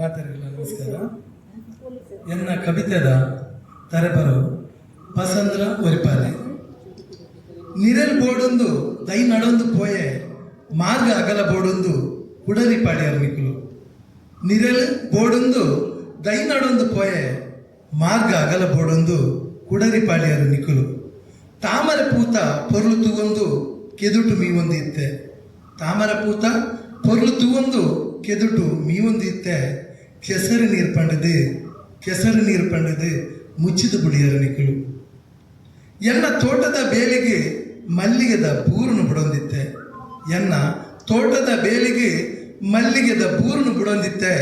ಮಾತಾಡಿಲ್ಲ ನಮಸ್ಕಾರ. ಎನ್ನ ಕವಿತೆದ ತರಬರು ಪಸಂದ್ರ ಒರಿಪಾಲೆ ನಿರಲ್ ಬೋಡೊಂದು ದೈ ನಡೊಂದು ಪೋಯೆ, ಮಾರ್ಗ ಅಗಲ ಬೋಡೊಂದು ಉಡಲಿ ಪಾಡಿಯರ್ ನಿಕುಲು ನಿರಲ್ ಬೋಡೊಂದು ದೈ ನಡೊಂದು ಪೋಯೆ, ಮಾರ್ಗ ಅಗಲ ಬೋಡೊಂದು ಕುಡರಿ ಪಾಳಿಯರು ನಿಕುಲು ತಾಮರ ಪೂತ ಪೊರ್ಲು ತೂಗೊಂದು ಕೆದುಟು ಮೀವೊಂದು ಇತ್ತೆ ತಾಮರ ಪೂತ ತೂವೊಂದು ಕೆದುಟು ಮೀವೊಂದು ಇತ್ತೆ, ಕೆಸರು ನೀರು ಪಂಡದೆ, ಕೆಸರು ನೀರು ಪಂಡದೆ ಮುಚ್ಚಿದ ಬುಡಿಯರ ನಿಕುಲು ಎನ್ನ ತೋಟದ ಬೇಲಿಗೆ ಮಲ್ಲಿಗೆದ ಪೂರ್ಣ ಬುಡೊಂದಿತ್ತೆ, ಎನ್ನ ತೋಟದ ಬೇಲಿಗೆ ಮಲ್ಲಿಗೆದ ಪೂರ್ಣ ಬುಡೊಂದಿತ್ತೆ,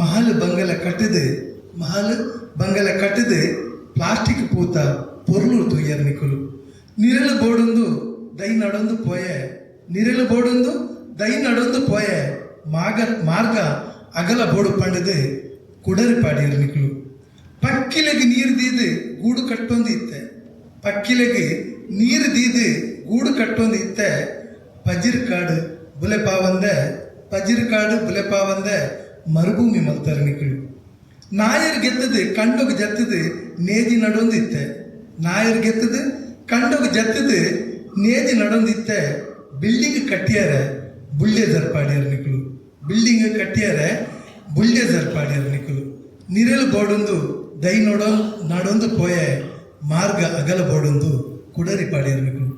ಮಹಲ್ ಬಂಗಲ ಕಟ್ಟಿದೆ, ಮಹಲ್ ಬಂಗಲ ಕಟ್ಟಿದೆ, ಪ್ಲಾಸ್ಟಿಕ್ ಪೂತ ಪೊರ್ಲು ತುಯ್ಯರ್ ನಿಕುಲು ನಿರಲು ಬೋಡೊಂದು ದೈ ನಡೊಂದು ಪೋಯೆ, ನಿರಲು ಬೋಡೊಂದು ದೈ ನಡೊಂದು ಪೋಯೆ ಮಾಗ ಮಾರ್ಗ ಅಗಲ ಬೋಡು ಪಂಡದು ಕುಡರಿ ಪಾಡಿಯರ್ ನಿಕುಲು ಪಕ್ಕಿಲೆಗೆ ನೀರು ದೀದು ಗೂಡು ಕಟ್ಟೊಂದು ಇತ್ತೆ ಪಕ್ಕಿಲೆಗೆ ನೀರು ದೀದು ಗೂಡು ಕಟ್ಟೊಂದು ಇತ್ತೆ ಪಜಿರ್ ಕಾಡು ಬುಲೆಪಾವಂದೆ ಪಜಿರ್ ಕಾಡು ಬುಲೆಪಾವಂದೆ ಮರುಭೂಮಿ ಮಲ್ತಾರ ನಿಕಳು ನಾಯರ್ ಗೆದ್ದದು ಕಂಡೋಗ ಜತ್ತದು ನೇಜಿ ನಡೊಂದು ಇತ್ತೆ ನಾಯರ್ ಗೆದ್ದದು ಕಂಡೋಗ ಜತ್ತದು ನೇಜಿ ನಡೊಂದು ಇತ್ತೆ ಬಿಲ್ಡಿಂಗ್ ಕಟ್ಟಿಯಾರೆ ಬುಳ್ಳೆ ಜರ್ಪಾಡ್ಯಾರ ನಿಕಳು ಬಿಲ್ಡಿಂಗ್ ಕಟ್ಟಿಯಾರೆ ಬುಳ್ಳೆ ಜರ್ಪಾಡ್ಯಾರ ನಿಕಳು ನಿರಲು ಬೋಡೊಂದು ದೈ ನೋಡೋ, ನಾಡೊಂದು ಪೋಯೆ, ಮಾರ್ಗ ಅಗಲ ಬೋಡೊಂದು ಕುಡರಿ ಪಾಡ್ಯಾರ ನಿಕಳು